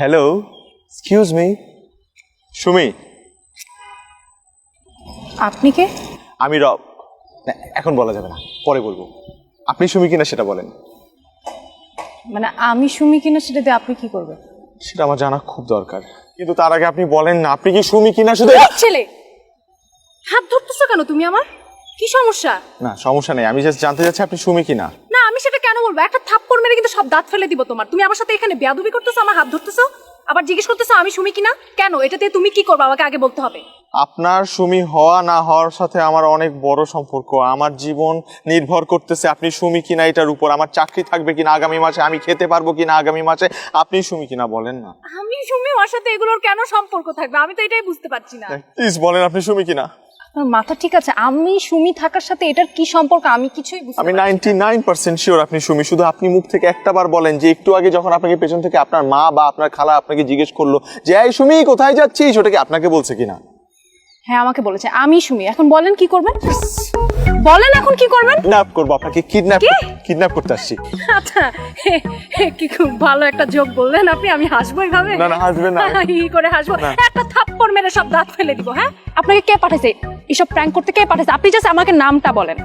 Hello excuse me Sumi? আপনি কে? আমি রব। না, এখন বলা যাবে না পরে বলব। আপনি সুমি কিনা সেটা বলেন। মানে আমি সুমি কিনা সেটা দিয়ে আপনি কি করবেন? সেটা আমার জানা খুব দরকার। কিন্তু তার আগে আপনি বলেন না আপনি কি সুমি কিনা শুধু ছেলে! হাত ধরতেছো কেন তুমি আমার? কি সমস্যা? না সমস্যা নেই আমি জাস্ট জানতে চাচ্ছি আপনি সুমি কিনা। না আমি সেটা কেন বলব? একটা থাপ্পড় মেরে কিন্তু সব দাঁত ফেলে দিব তোমার। তুমি আমার সাথে এখানে বেয়াদবি করতেছো আমার হাত ধরতেছো আবার জিজ্ঞেস করতেছো আমি সুমি কিনা? কেন? এটা দিয়ে তুমি কি করবে? আমাকে আগে বলতে হবে। আপনার সুমি হওয়া না হওয়ার সাথে আমার অনেক বড় সম্পর্ক। আমার জীবন নির্ভর করতেছে আপনি সুমি কিনা এটার উপর। আমার চাকরি থাকবে কিনা আগামী মাসে? আমি খেতে পারব কিনা আগামী মাসে? আপনি সুমি কিনা বলেন না। আমি সুমি ওর সাথে এগুলোর কেন সম্পর্ক থাকবে? আমি তো এটাই বুঝতে পারছি না। প্লিজ বলেন আপনি সুমি কিনা? মাথা ঠিক আছে আমি সুমি থাকার সাথে এটার কি সম্পর্ক আমি কিছুই আমি। নাইনটি নাইন পার্সেন্ট শিওর আপনি সুমি শুধু আপনি মুখ থেকে একটা বার বলেন যে একটু আগে যখন আপনাকে পেছন থেকে আপনার মা বা আপনার খালা আপনাকে জিজ্ঞেস করল যে এই সুমি কোথায় যাচ্ছিস? ওটা কি আপনাকে বলছে কিনা? হ্যাঁ আমাকে বলেছে আমি সুমি এখন বলেন কি করবেন? বলেন এখন কি করবেন? কিডন্যাপ করব আপনাকে কিডন্যাপ কি? কিডন্যাপ করতে আসছি। আচ্ছা কি খুব ভালো একটা জোক বললেন আপনি আমি হাসবো এইভাবে না, না, হাসবেন না। হি করে হাসবো। একটা থাপ্পড় মেরে সব দাঁত ফেলে দিব হ্যাঁ? আপনাকে কে পাঠাইছে? এসব প্র্যাঙ্ক করতে কে পাঠাইছে? আপনি জাস্ট আমাকে নামটা বলেন।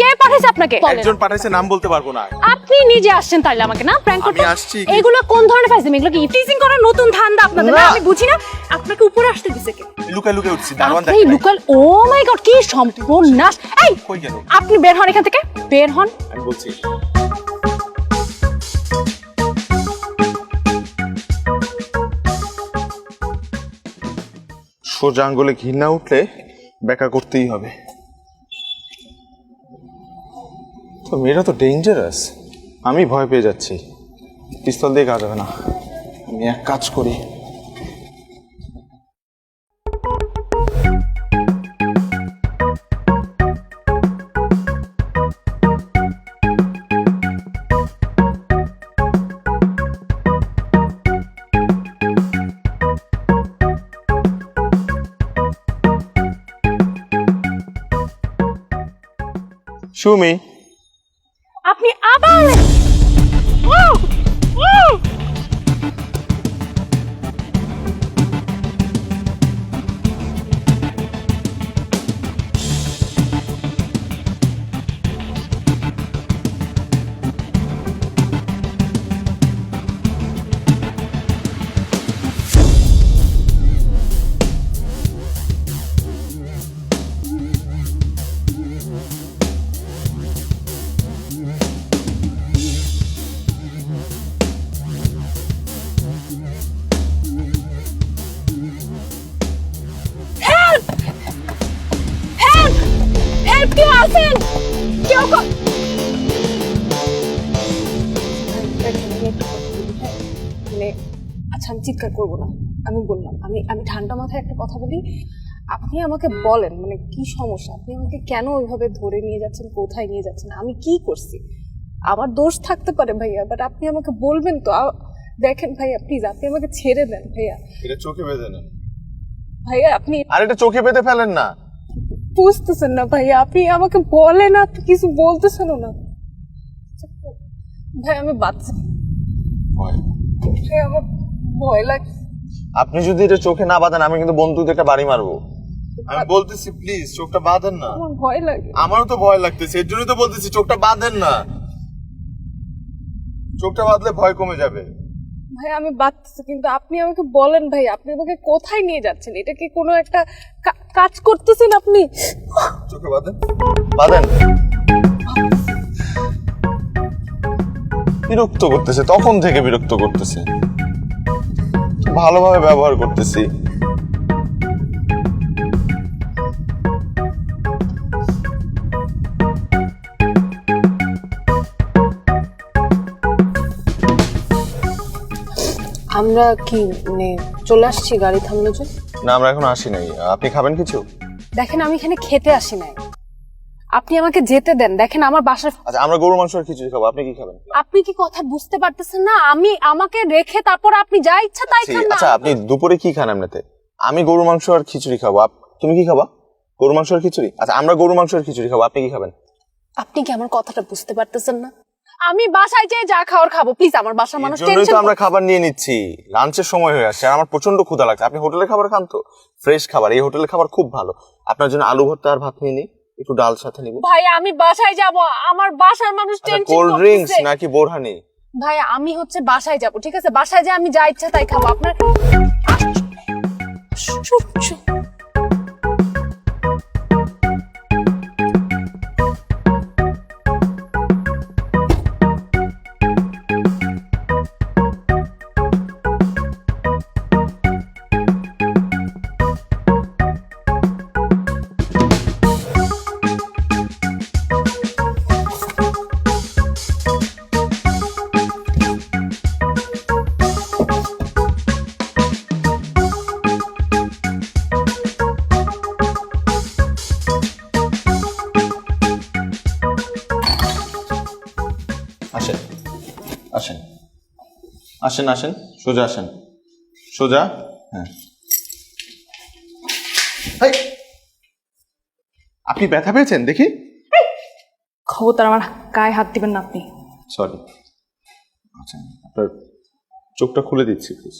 কে পাঠাইছে আপনাকে? একজন পাঠাইছে নাম বলতে পারব না। আপনি নিজে আসছেন তাহলে আমাকে না প্র্যাঙ্ক করতে? আমি আসছি। এগুলো কোন ধরনের ফাইজিং এগুলো কি টিজিং করার নতুন ধান্দা আপনাদের? না। আমি বুঝি না। আপনাকে উপরে আসতে দিছে কে? লুকায় লুকায় উঠছি দারোয়ান আপনি লুকাল ও মাই গড কি সর্বনাশ। এই কই গেল? আপনি বের হন এখান থেকে। বের হন। আমি বলছি। সোজা আঙ্গুলে ঘৃণা উঠলে ব্যাকা করতেই হবে। তো মেয়েরা তো ডেঞ্জারাস আমি ভয় পেয়ে যাচ্ছি। পিস্তল দিয়ে কাজ হবে না। আমি এক কাজ করি। সুমি আপনি কেউ আছেন? কেউ মানে আচ্ছা আমি চিৎকার করব না। আমি বললাম আমি আমি ঠান্ডা মাথায় একটা কথা বলি। আপনি আমাকে বলেন মানে কি সমস্যা? আপনি আমাকে কেন ওইভাবে ধরে নিয়ে যাচ্ছেন কোথায় নিয়ে যাচ্ছেন? আমি কি করছি? আমার দোষ থাকতে পারে ভাইয়া বাট আপনি আমাকে বলবেন তো। দেখেন ভাইয়া প্লিজ আপনি আমাকে ছেড়ে দেন ভাইয়া। এটা চোখে বেঁধে নেন। ভাইয়া আপনি আর এটা চোখে বেঁধে ফেলেন না। বুঝতেছেন না ভাইয়া। আপনি আমাকে বলেন আপনি কিছু বলতেছেন না। ভাই আমি বাচ্চা ভয়। ভাই আমার ভয় লাগছে। আপনি যদি এটা চোখে না বাঁধেন আমি কিন্তু বন্ধুকে একটা বাড়ি মারবো। আমি বলতেছি প্লিজ চোখটা বাঁধেন না। আমার ভয় লাগে আমারও তো ভয় লাগতেছে এর জন্যই তো বলতেছি চোখটা বাঁধেন না। চোখটা বাঁধলে ভয় কমে যাবে। ভাই আমি বাচ্চা কিন্তু আপনি আমাকে বলেন ভাই আপনি আমাকে কোথায় নিয়ে যাচ্ছেন? এটা কি কোনো একটা কাজ করতেছেন আপনি? চোখে বাঁধেন। বাঁধেন। বিরক্ত করতেছে তখন থেকে বিরক্ত করতেছে। ভালোভাবে ব্যবহার করতেছি। আমরা কি মানে চলে আসছি গাড়ি থামানোর জন্য না আমরা এখন আসি নাই। আপনি খাবেন কিছু? দেখেন আমি এখানে খেতে আসি নাই। আপনি আমাকে যেতে দেন। দেখেন আমার বাসার আচ্ছা আমরা গরু মাংস আর খিচুড়ি খাব। আপনি কি খাবেন? আপনি কি কথা বুঝতে পারতেছেন না? আমি আমাকে রেখে তারপর আপনি যা ইচ্ছা তাই খান না। আচ্ছা আপনি দুপুরে কি খান এমনিতে? আমি গরু মাংস আর খিচুড়ি খাব। আপ- তুমি কি খাবা? গরু মাংস আর খিচুড়ি? আচ্ছা আমরা গরু মাংস আর খিচুড়ি খাব। আপনি কি খাবেন? আপনি কি আমার কথাটা বুঝতে পারতেছেন না? আমি বাসায় যেয়ে যা খাওয়ার খাব। প্লিজ আমার বাসার মানুষ জন্যই টেনশন তো আমরা খাবার নিয়ে নিচ্ছি। লাঞ্চের সময় হয়ে আসছে আর আমার প্রচণ্ড ক্ষুধা লাগছে। আপনি হোটেলের খাবার খান তো? ফ্রেশ খাবার এই হোটেলের খাবার খুব ভালো। আপনার জন্য আলু ভর্তা আর ভাত নিয়ে নিই। একটু ডাল সাথে নিব। ভাই আমি বাসায় যাব। আমার বাসার মানুষ টেনশন কোল্ড ড্রিঙ্কস নাকি বোরহানি? ভাই আমি হচ্ছে বাসায় যাব ঠিক আছে? বাসায় যে আমি যা ইচ্ছা তাই খাব। আপনার আসেন। আসেন। আসেন আসেন। সোজা আসেন। সোজা? হ্যাঁ। আপনি ব্যথা পেয়েছেন? দেখি। খবরদার আমার গায়ে হাত দিবেন না আপনি। সরি আচ্ছা আপনার চোখটা খুলে দিচ্ছি প্লিজ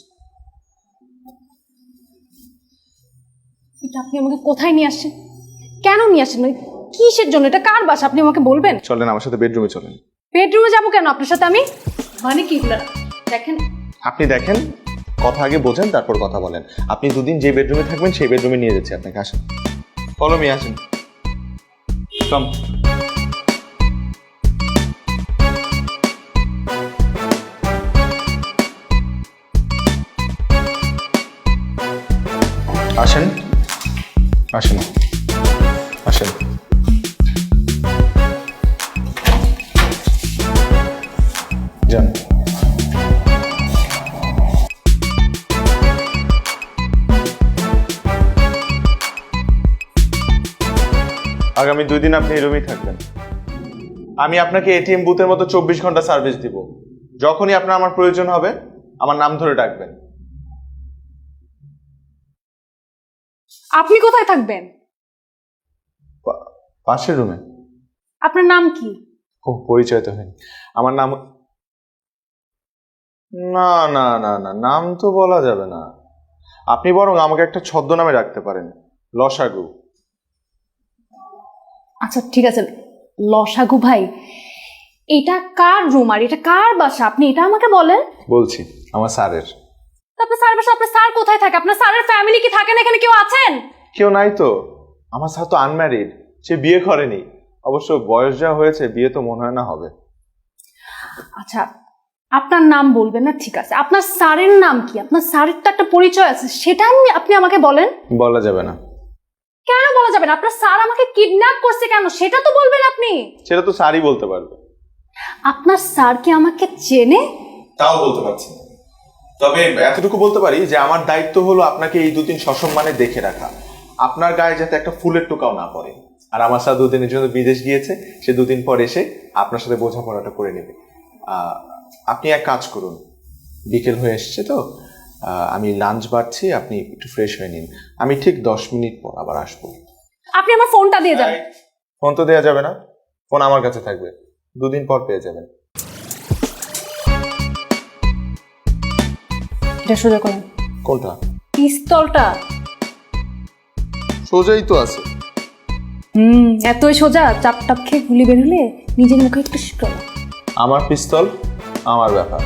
এটা আপনি আমাকে কোথায় নিয়ে আসছেন? কেন নিয়ে আসছেন? মানে কিসের জন্য? এটা কার বাসা? আপনি আমাকে বলবেন? চলেন আমার সাথে বেডরুমে চলেন। বেডরুমে যাব কেন? আপনার সাথে আমি? মানে কি? দেখেন। আপনি দেখেন, কথা আগে বোঝেন, তারপর কথা বলেন। আপনি দুদিন যে বেডরুমে থাকবেন, সেই বেডরুমে নিয়ে যাচ্ছি আপনাকে। আসেন। ফলো মি আসেন। কম আসেন। আসেন। আসেন। আগামী দুই দিন আপনি এই রুমেই থাকবেন। আমি আপনাকে এটিএম বুথের মতো চব্বিশ ঘণ্টা সার্ভিস দিব। যখনই আপনার আমার প্রয়োজন হবে আমার নাম ধরে ডাকবেন। আপনি কোথায় থাকবেন? পা- পাশের রুমে আপনার নাম কি? ও পরিচয় তো হয়নি। আমার নাম না না না না নাম তো বলা যাবে না। আপনি বরং আমাকে একটা ছদ্মনামে রাখতে পারেন লসাগু। আচ্ছা ঠিক আছে। লসাগু ভাই এটা কার রুম আর এটা কার বাসা? আপনি এটা আমাকে বলেন। বলছি আমার স্যারের। আপনার স্যার বাসা আপনার স্যার কোথায় থাকে? আপনার স্যারের ফ্যামিলি কি থাকেন এখানে? কেউ আছেন? কেউ নাই তো। আমার স্যার তো আনম্যারিড সে বিয়ে করেনি। অবশ্য বয়স যা হয়েছে বিয়ে তো মনে হয় না হবে। আচ্ছা আপনার নাম বলবেন না? ঠিক আছে। আপনার স্যারের নাম কি? আপনার স্যারের তো একটা পরিচয় আছে সেটা আপনি আমাকে বলেন। বলা যাবে না। কেন বলা যাবে না? আপনার স্যার আমাকে কিডন্যাপ করছে কেন? সেটা তো বলবেন আপনি। সেটা তো স্যারই বলতে পারবে। আপনার স্যার কি আমাকে চেনে? তাও বলতে পারছি না। তবে এতটুকু বলতে পারি যে আমার দায়িত্ব হলো আপনাকে এই দুদিন সসম্মানে দেখে রাখা। আপনার গায়ে যাতে একটা ফুলের টোকাও না পড়ে। আর আমার সাথে দুদিনের জন্য বিদেশ গিয়েছে সে দুদিন পর এসে আপনার সাথে বোঝাপড়াটা করে নেবে। আহ, আপনি এক কাজ করুন। বিকেল হয়ে এসছে তো আমি লাঞ্চ বাড়ছি আপনি একটু ফ্রেশ হয়ে নিন। আমি ঠিক দশ মিনিট পর আবার আসব। আপনি আমার ফোনটা দিয়ে যান। ফোন তো দেওয়া যাবে না। ফোন আমার কাছে থাকবে। দুদিন পর পেয়ে যাবেন। এটা সোজা করেন। কোনটা? পিস্তলটা। সোজাই তো আছে। হুম এতই সোজা চাপ টাপ খেয়ে গুলি বেরুলে নিজের মুখে একটু শিখলো আমার পিস্তল আমার ব্যাপার।